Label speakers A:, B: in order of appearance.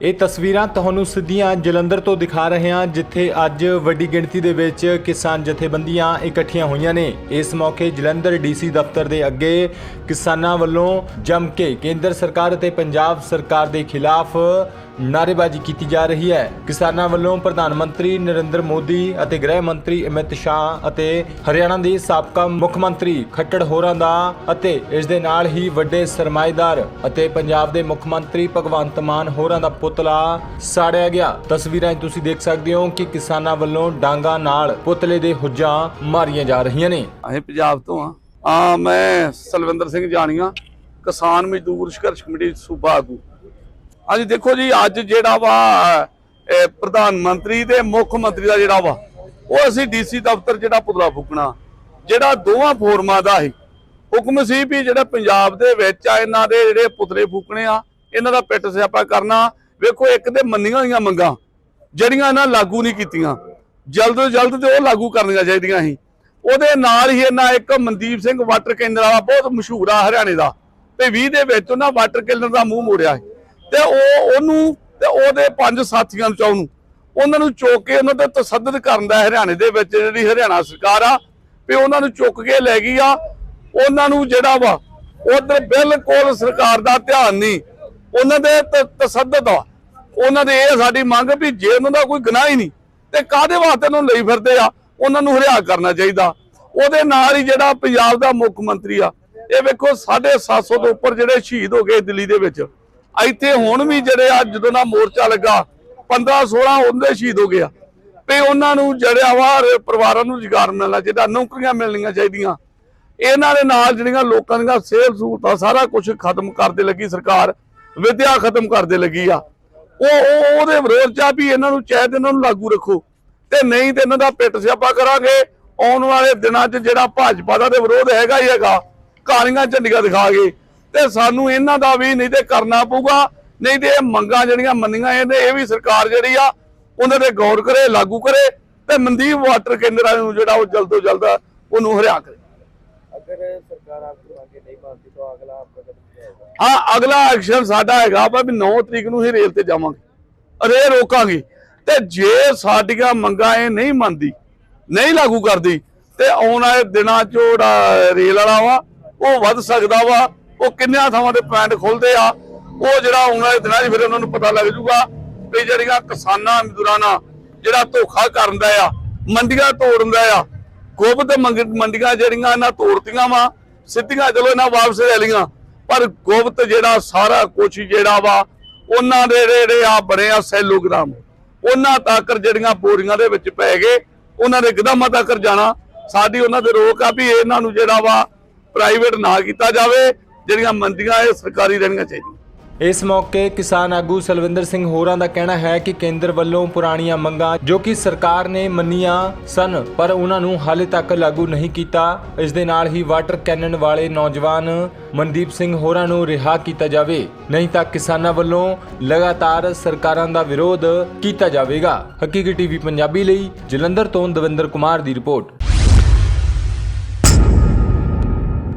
A: ਇਹ ਤਸਵੀਰਾਂ ਤੁਹਾਨੂੰ ਸਿੱਧੀਆਂ ਜਲੰਧਰ ਤੋਂ ਦਿਖਾ ਰਹੇ ਹਾਂ, ਜਿੱਥੇ ਅੱਜ ਵੱਡੀ ਗਿਣਤੀ ਦੇ ਵਿੱਚ ਕਿਸਾਨ ਜਥੇਬੰਦੀਆਂ ਇਕੱਠੀਆਂ ਹੋਈਆਂ ਨੇ। ਇਸ ਮੌਕੇ ਜਲੰਧਰ ਡੀਸੀ ਦਫ਼ਤਰ ਦੇ ਅੱਗੇ ਕਿਸਾਨਾਂ ਵੱਲੋਂ ਜੰਮ ਕੇ ਕੇਂਦਰ ਸਰਕਾਰ ਅਤੇ ਪੰਜਾਬ ਸਰਕਾਰ ਦੇ ਖਿਲਾਫ ਨਾਅਰੇਬਾਜ਼ੀ ਕੀਤੀ ਜਾ ਰਹੀ ਹੈ। ਕਿਸਾਨਾਂ ਵੱਲੋਂ ਪ੍ਰਧਾਨ ਮੰਤਰੀ ਨਰਿੰਦਰ ਮੋਦੀ ਅਤੇ ਗ੍ਰਹਿ ਮੰਤਰੀ ਅਮਿਤ ਸ਼ਾਹ ਅਤੇ ਹਰਿਆਣਾ ਦੇ ਸਾਬਕਾ ਮੁੱਖ ਮੰਤਰੀ ਖੱਟੜ ਹੋਰਾਂ ਦਾ ਅਤੇ ਇਸ ਦੇ ਨਾਲ ਹੀ ਵੱਡੇ ਸਰਮਾਏਦਾਰ ਅਤੇ ਪੰਜਾਬ ਦੇ ਮੁੱਖ ਮੰਤਰੀ ਭਗਵੰਤ ਮਾਨ ਹੋਰਾਂ ਦਾ ਪੁਤਲਾ ਸਾੜਿਆ ਗਿਆ। ਤਸਵੀਰਾਂ 'ਚ ਤੁਸੀਂ ਦੇਖ ਸਕਦੇ ਹੋ ਕਿ ਕਿਸਾਨਾਂ ਵੱਲੋਂ ਡਾਂਗਾ ਨਾਲ ਪੁਤਲੇ ਦੇ ਹੁੱਜਾਂ ਮਾਰੀਆਂ ਜਾ ਰਹੀਆਂ ਨੇ।
B: ਅਸੀਂ ਪੰਜਾਬ ਤੋਂ ਆ ਆ ਮੈਂ ਸਲਵਿੰਦਰ ਸਿੰਘ ਜਾਣੀਆਂ, ਕਿਸਾਨ ਮਜ਼ਦੂਰ ਸੰਘਰਸ਼ ਕਮੇਟੀ ਸੂਬਾ ਆਗੂ ਅੱਜ ਦੇਖੋ ਜੀ, ਅੱਜ ਜਿਹੜਾ ਵਾ ਪ੍ਰਧਾਨ ਮੰਤਰੀ ਤੇ ਮੁੱਖ ਮੰਤਰੀ ਦਾ ਜਿਹੜਾ ਵਾ, ਉਹ ਅਸੀਂ ਡੀਸੀ ਦਫ਼ਤਰ ਜਿਹੜਾ ਪੁਤਲਾ ਫੂਕਣਾ, ਜਿਹੜਾ ਦੋਵਾਂ ਫੋਰਮਾਂ ਦਾ ਸੀ। ਹੁਕਮ ਸੀ ਵੀ ਜਿਹੜਾ ਪੰਜਾਬ ਦੇ ਵਿੱਚ ਆ, ਇਹਨਾਂ ਦੇ ਜਿਹੜੇ ਪੁਤਲੇ ਫੂਕਣੇ ਆ, ਇਹਨਾਂ ਦਾ ਪਿੱਟ ਸਿਆਪਾ ਕਰਨਾ ਵੇਖੋ, ਇੱਕ ਤੇ ਮੰਨੀਆਂ ਹੋਈਆਂ ਮੰਗਾਂ, ਜਿਹੜੀਆਂ ਇਹਨਾਂ ਲਾਗੂ ਨਹੀਂ ਕੀਤੀਆਂ। ਜਲਦ ਤੋਂ ਜਲਦ ਤੇ ਉਹ ਲਾਗੂ ਕਰਨੀਆਂ ਚਾਹੀਦੀਆਂ ਸੀ। ਉਹਦੇ ਨਾਲ ਹੀ ਇਹਨਾਂ ਇੱਕ ਮਨਦੀਪ ਸਿੰਘ ਵਾਟਰ ਕੇਂਦਰ ਵਾਲਾ, ਬਹੁਤ ਮਸ਼ਹੂਰ ਆ ਹਰਿਆਣੇ ਦਾ। ਤੇ 20 ਦੇ ਵਿੱਚ ਉਹਨਾਂ ਵਾਟਰ ਕੇਂਦਰ ਦਾ ਮੂੰਹ ਮੋੜਿਆ ਤੇ ਉਹ, ਉਹਨੂੰ ਤੇ ਉਹਦੇ ਪੰਜ ਸਾਥੀਆਂ ਨੂੰ ਚਾਉ ਨੂੰ ਉਹਨਾਂ ਨੂੰ ਚੁੱਕ ਕੇ ਉਹਨਾਂ ਤੇ ਤਸੱਦਦ ਕਰਨ ਦਾ ਹਰਿਆਣੇ ਦੇ ਵਿੱਚ ਜਿਹੜੀ ਹਰਿਆਣਾ ਸਰਕਾਰ ਆ, ਵੀ ਉਹਨਾਂ ਨੂੰ ਚੁੱਕ ਕੇ ਲੈ ਗਈ ਆ। ਉਹਨਾਂ ਨੂੰ ਜਿਹੜਾ ਵਾ, ਉਧਰ ਬਿਲਕੁਲ ਸਰਕਾਰ ਦਾ ਧਿਆਨ ਨਹੀਂ, ਉਹਨਾਂ ਦੇ ਤ- ਤਸੱਦਦ ਆ। ਉਹਨਾਂ ਦੇ ਇਹ ਸਾਡੀ ਮੰਗ ਵੀ ਜੇ ਉਹਨਾਂ ਦਾ ਕੋਈ ਗੁਨਾਹ ਹੀ ਨਹੀਂ, ਤੇ ਕਾਦੇ ਵਾਸਤੇ ਉਹਨੂੰ ਲਈ ਫਿਰਦੇ ਆ? ਉਹਨਾਂ ਨੂੰ ਹਰਿਆ ਕਰਨਾ ਚਾਹੀਦਾ। ਉਹਦੇ ਨਾਲ ਹੀ ਜਿਹੜਾ ਪੰਜਾਬ ਦਾ ਮੁੱਖ ਮੰਤਰੀ ਆ, ਇਹ ਵੇਖੋ 750 ਤੋਂ ਉੱਪਰ ਜਿਹੜੇ ਸ਼ਹੀਦ ਹੋ ਗਏ ਦਿੱਲੀ ਦੇ ਵਿੱਚ, ਇੱਥੇ ਹੁਣ ਵੀ ਜਿਹੜੇ ਆ ਜਦੋਂ ਦਾ ਮੋਰਚਾ ਲੱਗਾ 15 16 ਉਹਦੇ ਸ਼ਹੀਦ ਹੋ ਗਿਆ ਤੇ ਉਹਨਾਂ ਨੂੰ ਜਿਹੜਾ ਵਾ ਪਰਿਵਾਰਾਂ ਨੂੰ ਰੁਜ਼ਗਾਰ ਮਿਲਣਾ ਚਾਹੀਦਾ, ਨੌਕਰੀਆਂ ਮਿਲਣੀਆਂ ਚਾਹੀਦੀਆਂ। ਇਹਨਾਂ ਦੇ ਨਾਲ ਜਿਹੜੀਆਂ ਲੋਕਾਂ ਦੀਆਂ ਸਿਹਤ ਸਹੂਲਤਾਂ ਸਾਰਾ ਕੁਝ ਖਤਮ ਕਰਦੇ ਲੱਗੀ ਸਰਕਾਰ, ਵਿਦਿਆ ਖਤਮ ਕਰਦੇ ਲੱਗੀ ਆ। ਉਹ ਉਹਦੇ ਵਿਰੋਧ ਚ ਆ ਵੀ ਇਹਨਾਂ ਨੂੰ ਚਾਹੇ ਇਹਨਾਂ ਨੂੰ ਲਾਗੂ ਰੱਖੋ। ਤੇ ਨਹੀਂ ਤੇ ਇਹਨਾਂ ਦਾ ਪਿੱਟ ਸਿਆਪਾ ਕਰਾਂਗੇ। ਆਉਣ ਵਾਲੇ ਦਿਨਾਂ 'ਚ ਜਿਹੜਾ ਭਾਜਪਾ ਦਾ ਤੇ ਵਿਰੋਧ ਹੈਗਾ ਹੀ ਹੈਗਾ, ਕਾਲੀਆਂ ਝੰਡੀਆਂ ਦਿਖਾ ਕੇ। ਤੇ ਸਾਨੂੰ ਇਹਨਾਂ ਦਾ ਵੀ ਨਹੀਂ ਤੇ ਕਰਨਾ ਪਊਗਾ। ਨਹੀਂ ਤੇ ਇਹ ਮੰਗਾਂ ਜਿਹੜੀਆਂ ਮੰਨੀਆਂ ਇਹਨੇ, ਇਹ ਵੀ ਸਰਕਾਰ ਜਿਹੜੀ ਆ, ਉਹਨਾਂ ਤੇ ਗੌਰ ਕਰੇ, ਲਾਗੂ ਕਰੇ। ਤੇ ਮਨਦੀਪ ਵਾਟਰ ਕੇਂਦਰਾਂ ਨੂੰ ਜਿਹੜਾ ਉਹ ਜਲਦ ਤੋਂ ਜਲਦ ਉਹਨੂੰ ਹਰਿਆ ਕਰੇ। ਹਾਂ, ਅਗਲਾ ਐਕਸ਼ਨ ਸਾਡਾ ਹੈਗਾ ਵਾ ਵੀ 9 ਤਰੀਕ ਨੂੰ ਹੀ ਰੇਲ ਤੇ ਜਾਵਾਂਗੇ। ਅਰੇ ਰੋਕਾਂਗੇ। ਤੇ ਜੇ ਸਾਡੀਆਂ ਮੰਗਾਂ ਇਹ ਨਹੀਂ ਮੰਨਦੀ, ਨਹੀਂ ਲਾਗੂ ਕਰਦੀ, ਤੇ ਆਉਣ ਵਾਲੇ ਦਿਨਾਂ 'ਚ ਰੇਲ ਵਾਲਾ ਵਾ, ਉਹ ਵੱਧ ਸਕਦਾ ਵਾ, ਉਹ ਕਿੰਨਿਆਂ ਥਾਵਾਂ ਤੇ ਪੈਂਟ ਖੋਲਦੇ ਆ, ਉਹ ਜਿਹੜਾ ਆਉਣ ਵਾਲੇ ਦਿਨਾਂ 'ਚ ਫਿਰ ਉਹਨਾਂ ਨੂੰ ਪਤਾ ਲੱਗ ਜੂਗਾ ਵੀ ਜਿਹੜੀਆਂ ਕਿਸਾਨਾਂ ਮਜ਼ਦੂਰਾਂ ਨਾਲ ਜਿਹੜਾ ਧੋਖਾ ਕਰਨ ਦਾ ਆ, ਮੰਡੀਆਂ ਤੋੜਨ ਦਾ ਆ ਗੁਪਤ ਮੰਗ- ਮੰਡੀਆਂ ਜਿਹੜੀਆਂ ਇਹਨਾਂ ਤੋੜਤੀਆਂ ਵਾ, ਸਿੱਧੀਆਂ ਚਲੋ ਇਹਨਾਂ ਵਾਪਸ ਲੈ ਲਈਆਂ। ਪਰ ਗੁਪਤ ਜਿਹੜਾ ਸਾਰਾ ਕੁਝ ਜਿਹੜਾ ਵਾ, ਉਹਨਾਂ ਦੇ ਜਿਹੜੇ ਆ ਬਣੇ ਆ ਸੈਲੋਗ੍ਰਾਮ। ਉਹਨਾਂ ਤੱਕ ਜਿਹੜੀਆਂ ਬੋਰੀਆਂ ਦੇ ਵਿੱਚ ਪੈ ਗਏ, ਉਹਨਾਂ ਦੇ ਗਦਾਮਾਂ ਤੱਕ ਜਾਣਾ? ਸਾਡੀ ਉਹਨਾਂ ਦੇ ਰੋਕ ਆ ਵੀ ਇਹਨਾਂ ਨੂੰ ਜਿਹੜਾ ਵਾ ਪ੍ਰਾਈਵੇਟ ਨਾ ਕੀਤਾ ਜਾਵੇ, ਜਿਹੜੀਆਂ ਮੰਡੀਆਂ ਇਹ ਸਰਕਾਰੀ ਰਹਿਣੀਆਂ ਚਾਹੀਦੀਆਂ।
A: ਇਸ ਮੌਕੇ ਕਿਸਾਨ ਆਗੂ ਸਲਵਿੰਦਰ ਸਿੰਘ ਹੋਰਾਂ ਦਾ ਕਹਿਣਾ ਹੈ ਕਿ ਕੇਂਦਰ ਵੱਲੋਂ ਪੁਰਾਣੀਆਂ ਮੰਗਾਂ ਜੋ ਕਿ ਸਰਕਾਰ ਨੇ ਮੰਨੀਆਂ ਸਨ, ਪਰ ਉਹਨਾਂ ਨੂੰ ਹਾਲੇ ਤੱਕ ਲਾਗੂ ਨਹੀਂ ਕੀਤਾ। ਇਸ ਦੇ ਨਾਲ ਹੀ ਵਾਟਰ ਕੈਨਨ ਵਾਲੇ ਨੌਜਵਾਨ ਮਨਦੀਪ ਸਿੰਘ ਹੋਰਾਂ ਨੂੰ ਰਿਹਾ ਕੀਤਾ ਜਾਵੇ। ਨਹੀਂ ਤਾਂ ਕਿਸਾਨਾਂ ਵੱਲੋਂ ਲਗਾਤਾਰ ਸਰਕਾਰਾਂ ਦਾ ਵਿਰੋਧ ਕੀਤਾ ਜਾਵੇਗਾ। ਹਕੀਕੀ ਟੀਵੀ ਪੰਜਾਬੀ ਲਈ ਜਲੰਧਰ ਤੋਂ ਦਵਿੰਦਰ ਕੁਮਾਰ ਦੀ ਰਿਪੋਰਟ।